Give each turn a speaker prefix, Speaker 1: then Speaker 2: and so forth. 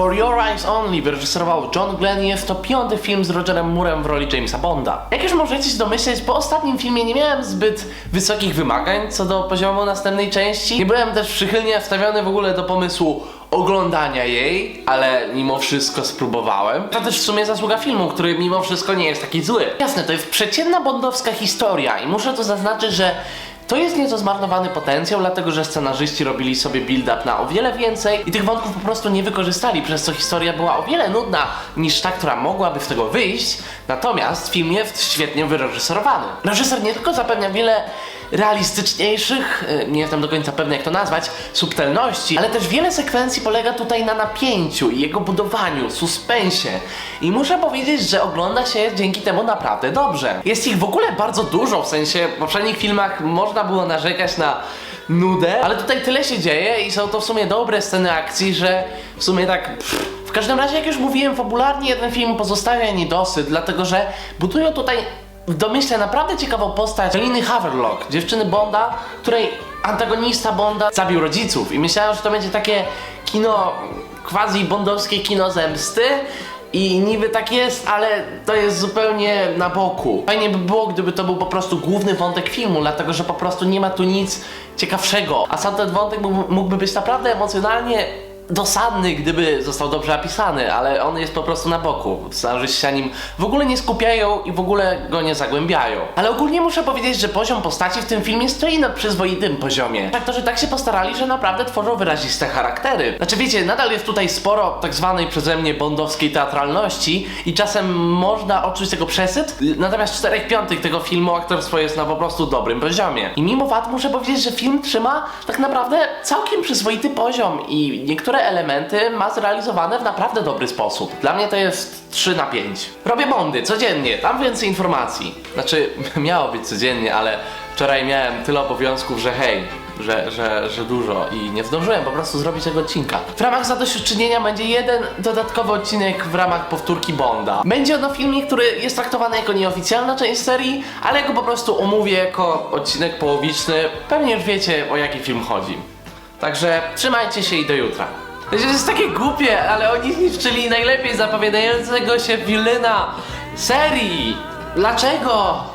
Speaker 1: For Your Eyes Only wyreżyserował John Glenn i jest to piąty film z Rogerem Moorem w roli Jamesa Bonda. Jak już możecie się domyśleć, po ostatnim filmie nie miałem zbyt wysokich wymagań co do poziomu następnej części. Nie byłem też przychylnie nastawiony w ogóle do pomysłu oglądania jej, ale mimo wszystko spróbowałem. To też w sumie zasługa filmu, który mimo wszystko nie jest taki zły. Jasne, to jest przeciętna bondowska historia i muszę tu zaznaczyć, że to jest nieco zmarnowany potencjał, dlatego że scenarzyści robili sobie build-up na o wiele więcej i tych wątków po prostu nie wykorzystali, przez co historia była o wiele nudna niż ta, która mogłaby z tego wyjść. Natomiast film jest świetnie wyreżyserowany. Reżyser nie tylko zapewnia wiele realistyczniejszych, y, nie jestem do końca pewny jak to nazwać, subtelności, ale też wiele sekwencji polega tutaj na napięciu i jego budowaniu, suspensie. I muszę powiedzieć, że ogląda się dzięki temu naprawdę dobrze. Jest ich w ogóle bardzo dużo, w sensie w poprzednich filmach można było narzekać na nudę, ale tutaj tyle się dzieje i są to w sumie dobre sceny akcji, że w sumie tak... Pff. W każdym razie, jak już mówiłem, fabularnie ten film pozostawia niedosyt, dlatego że budują tutaj w domyśle naprawdę ciekawą postać Liny Haverlock, dziewczyny Bonda, której antagonista Bonda zabił rodziców. I myślałem, że to będzie takie kino, quasi bondowskie kino zemsty. I niby tak jest, ale to jest zupełnie na boku. Fajnie by było, gdyby to był po prostu główny wątek filmu, dlatego że po prostu nie ma tu nic ciekawszego, a sam ten wątek mógł- mógłby być naprawdę emocjonalnie dosadny, gdyby został dobrze napisany, ale on jest po prostu na boku. Scenarzyści się nim w ogóle nie skupiają i w ogóle go nie zagłębiają. Ale ogólnie muszę powiedzieć, że poziom postaci w tym filmie stoi na przyzwoitym poziomie. Aktorzy tak się postarali, że naprawdę tworzą wyraziste charaktery. Znaczy wiecie, nadal jest tutaj sporo tak zwanej przeze mnie bondowskiej teatralności i czasem można odczuć tego przesyt, natomiast 4 piątych tego filmu aktorstwo jest na po prostu dobrym poziomie. I mimo wad muszę powiedzieć, że film trzyma tak naprawdę całkiem przyzwoity poziom i niektóre elementy ma zrealizowane w naprawdę dobry sposób. Dla mnie to jest 3 na 5. Robię bondy codziennie, tam więcej informacji. Znaczy, miało być codziennie, ale wczoraj miałem tyle obowiązków, że hej, że, że, że dużo i nie zdążyłem po prostu zrobić tego odcinka. W ramach zadośćuczynienia będzie jeden dodatkowy odcinek w ramach powtórki Bonda. Będzie on o filmie, który jest traktowany jako nieoficjalna część serii, ale go po prostu omówię jako odcinek połowiczny. Pewnie już wiecie o jaki film chodzi. Także trzymajcie się i do jutra. To jest takie głupie, ale oni zniszczyli najlepiej zapowiadającego się wilyna serii. Dlaczego?